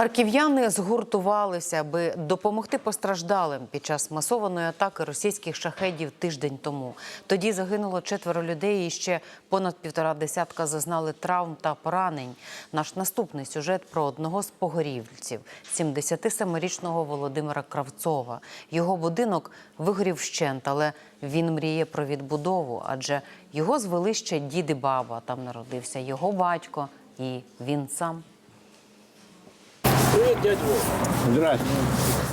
Харків'яни згуртувалися, аби допомогти постраждалим під час масованої атаки російських шахедів тиждень тому. Тоді загинуло четверо людей, і ще понад півтора десятка зазнали травм та поранень. Наш наступний сюжет про одного з погорівців – 77-річного Володимира Кравцова. Його будинок вигорів вщент, але він мріє про відбудову, адже його звели ще дід і баба. Там народився його батько і він сам.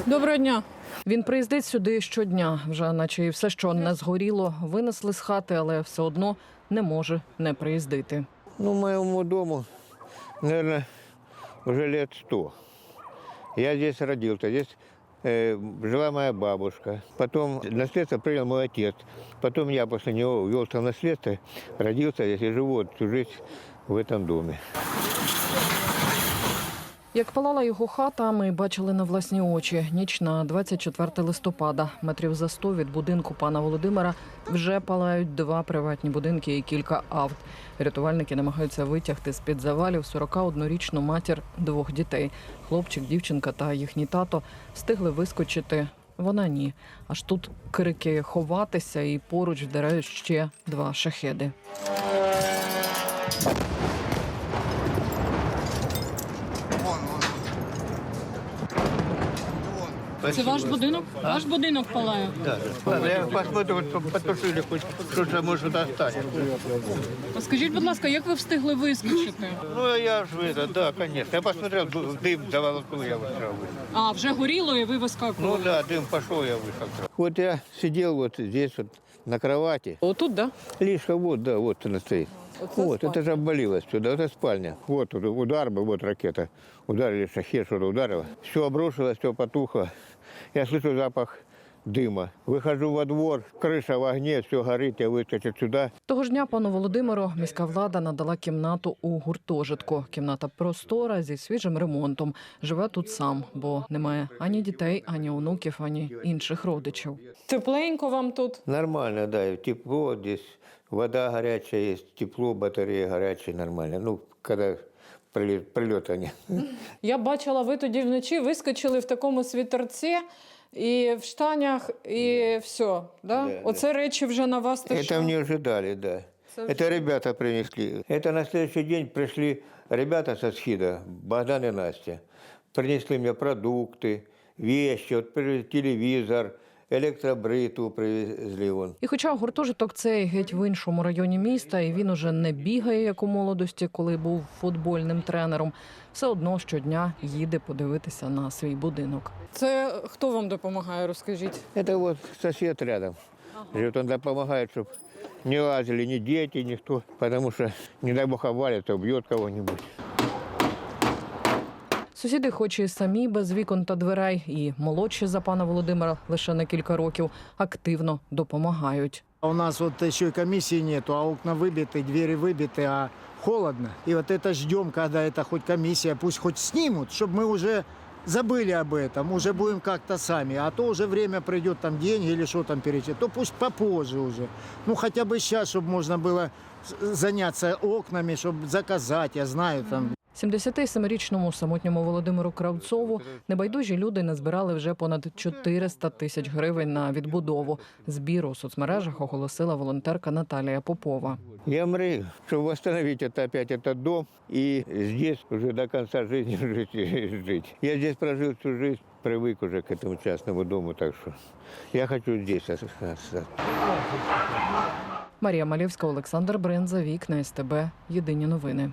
Доброго дня. Він приїздить сюди щодня, вже наче і все, що не згоріло, винесли з хати, але все одно не може не приїздити. Ну, моему дому, наверное, уже лет сто. Я здесь родился, здесь э, жила моя бабушка. Потом наследство принял мой отец. Потом я после него увелся в наследство, родился здесь и живу всю жизнь в этом доме. Як палала його хата, ми бачили на власні очі. Ніч на 24 листопада. Метрів за 100 від будинку пана Володимира вже палають два приватні будинки і кілька авт. Рятувальники намагаються витягти з-під завалів 41-річну матір двох дітей. Хлопчик, дівчинка та їхній тато встигли вискочити. Вона ні. Аж тут крики ховатися, і поруч вдарають ще два шахеди. Це ваш будинок? Ваш будинок палає. Да. Ладно, я посмотрю, вот потушили хоть что-то может остаться. А Скажіть, будь ласка, як ви встигли вискочити? Ну, я же это, да, конечно. Я посмотрел, дым заволокло, я вышел. А, вже горіло і ви Ну вискакували. да, дым пошел, я вышел. Вот я сидел вот здесь вот на кровати. Отут, да? Лишка вот, да, вот она стоит. вот, это же обвалилось сюда, это спальня. Вот тут удар был, вот ракета. Ударили, шахет что-то ударило. Все обрушилось, все потухло. Я слышу запах дыма. Выхожу во двор, крыша в огне, все горит, я выскочил сюда. Того ж дня пану Володимиру міська влада надала кімнату у гуртожитку. Кімната простора зі свіжим ремонтом. Живе тут сам, бо немає ані дітей, ані онуків, ані інших родичів. Тепленько вам тут. Нормально, да, и тепло здесь, вода горячая есть, тепло, батарея горячая, нормально. Ну, когда прилет, прилета нет. Я бачила, ви тоді вночі вискочили в такому світерці і в штанях, і все. Да? Да, Оце речі вже на вас те, Это що? мне ожидали, да. Це Это ребята принесли. Это на следующий день пришли ребята со СХИДа, Богдан и Настя. Принесли мне продукты, вещи, вот привезли телевизор, электробриту привезли вон. І хоча гуртожиток цей геть в іншому районі міста, і він уже не бігає, як у молодості, коли був футбольним тренером, все одно щодня їде подивитися на свій будинок. Це хто вам допомагає, розкажіть? Это вот сосед рядом. Живет, он помогает, чтобы не лазили ни дети, никто, потому что, не дай бог, обвалится, убьет кого-нибудь. Сусіди, хоч і самі без вікон та дверей, і молодші за пана Володимира лише на кілька років, активно допомагають. А У нас вот еще и комиссии нету, а окна выбиты, двери выбиты, а холодно. И вот это ждем, когда это хоть комиссия, пусть хоть снимут, чтобы мы уже забыли об этом, уже будем как-то сами. А то уже время придет, там деньги или что там перечислить, то пусть попозже уже. Ну хотя бы сейчас, чтобы можно было с- заняться окнами, чтобы заказать, я знаю, там 77-річному самотньому Володимиру Кравцову небайдужі люди назбирали вже понад 400 тисяч гривень на відбудову. Збір у соцмережах оголосила волонтерка Наталія Попова. Я мрію, чтобы восстановить это опять этот дом и здесь уже до конца жизни жить. и жить. Я здесь прожил всю жизнь, привык уже к этому частному дому, так что я хочу здесь остаться. Марія Малєвська, Олександр Бринза, Вікна СТБ. Єдині новини.